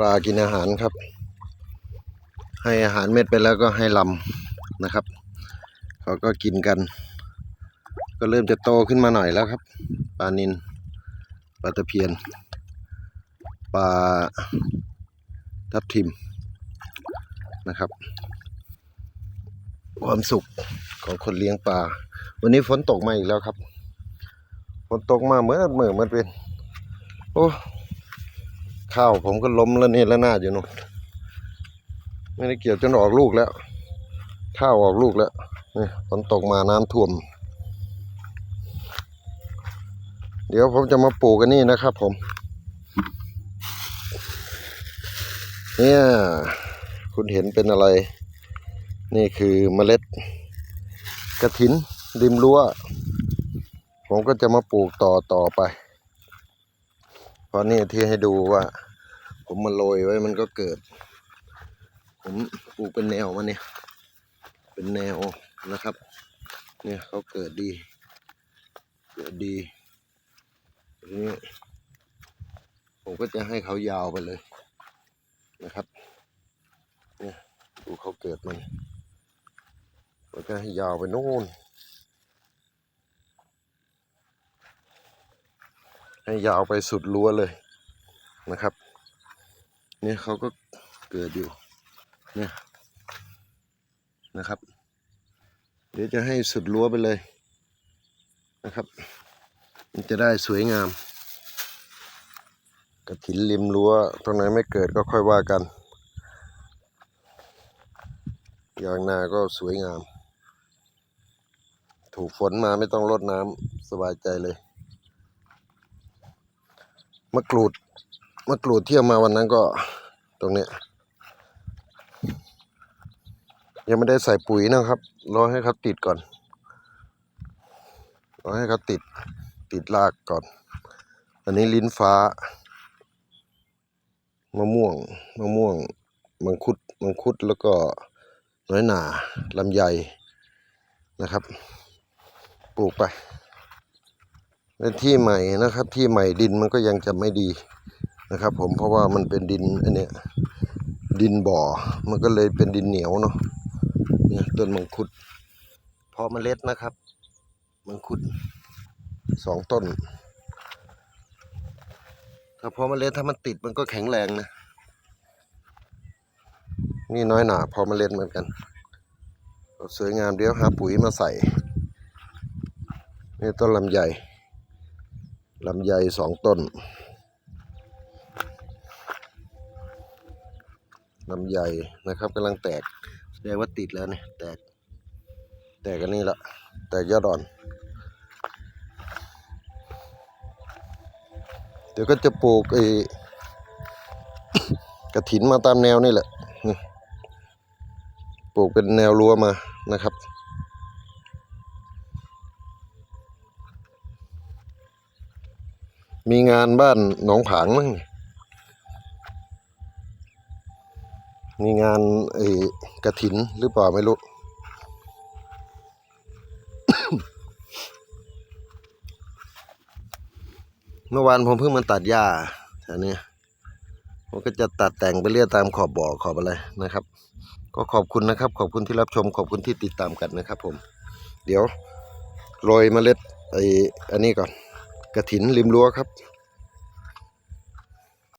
ปลากินอาหารครับ ให้อาหารเม็ดไปแล้วก็ให้ลำนะครับ เขาก็กินกัน ก็เริ่มจะโตขึ้นมาหน่อยแล้วครับ ปลานินปลาตะเพียน ปลาทับทิมนะครับ ความสุขของคนเลี้ยงปลา วันนี้ฝนตกมาอีกแล้วครับ ฝนตกมาเหมือนเหมือนมันเป็น โอ้ ข้าวผมก็ล้มแล้วนี่แล้วหน้าอยู่นู่นไม่ได้เกี่ยวจนออกลูกแล้ว ข้าวออกลูกแล้วนี่ฝนตกมาน้ำท่วม เดี๋ยวผมจะมาปลูกกันนี่นะครับผม เนี่ย คุณเห็นเป็นอะไร นี่คือเมล็ดกระถินริมรั้วผมก็จะมาปลูกต่อต่อไป เพราะนี่ที่ให้ดูว่า ผมมาโรยไว้มันก็เกิด ผมปลูกเป็นแนวมาเนี่ย เป็นแนวนะครับ เนี่ยเขาเกิดดี เกิดดีทีนี้ผมก็จะให้เขายาวไปเลยนะครับเนี่ยดูเขาเกิดมันผมจะให้ยาวไปโน่น ให้ยาวไปสุดรั้วเลยนะครับ เนี่ยเขาก็เกิดอยู่เนี่ยนะครับ เดี๋ยวจะให้สุดรั้วไปเลยนะครับ มันจะได้สวยงาม กระถินริมรั้วตรงไหนไม่เกิดก็ค่อยว่ากันอย่างนาก็สวยงาม ถูกฝนมาไม่ต้องรดน้ำสบายใจเลยมะกรูด มะกรูดเที่ยวมาวันนั้นก็ตรงเนี้ยยังไม่ได้ใส่ปุ๋ยนะครับ รอให้เขาติดก่อน รอให้เขาติดติดรากก่อน อันนี้ลิ้นฟ้ามะม่วงมะม่วง มังคุดมังคุดแล้วก็น้อยหนาลำไยนะครับ ปลูกไปเป็นที่ใหม่นะครับ ที่ใหม่ดินมันก็ยังจะไม่ดี นะครับ ผมเพราะว่ามันเป็นดินอันเนี้ยดินบ่อ มันก็เลยเป็นดินเหนียวเนาะเนี่ยต้นมังคุดเพาะเมล็ดนะครับ มังคุดสองต้น ถ้าเพาะเมล็ดถ้ามันติดมันก็แข็งแรงนะนี่น้อยหนาเพาะเมล็ดเหมือนกันสวยงามเดี๋ยวหาปุ๋ยมาใส่นี่ต้นลำไยลำไยสองต้น ลำไยนะครับกำลังแตกแสดงว่าติดแล้วเนี่ยแตก แตกกันนี่ละแตกยอดอ่อน เดี๋ยวก็จะปลูกไอ้กระถินมาตามแนวนี่แหละปลูกเป็นแนวรั้วมานะครับมีงานบ้านหนองผางมั้ง มีงานไอ้กระถินหรือเปล่าไม่รู้ เมื่อวานผมเพิ่งมาตัดหญ้าแถวนี้ผมก็จะตัดแต่งไปเรื่อยตามขอบบ่อขอบอะไรนะครับ ก็ขอบคุณนะครับ ขอบคุณที่รับชม ขอบคุณที่ติดตามกันนะครับ ผม เดี๋ยวโรยเมล็ดไอ้อันนี้ก่อนกระถินริมรั้วครับ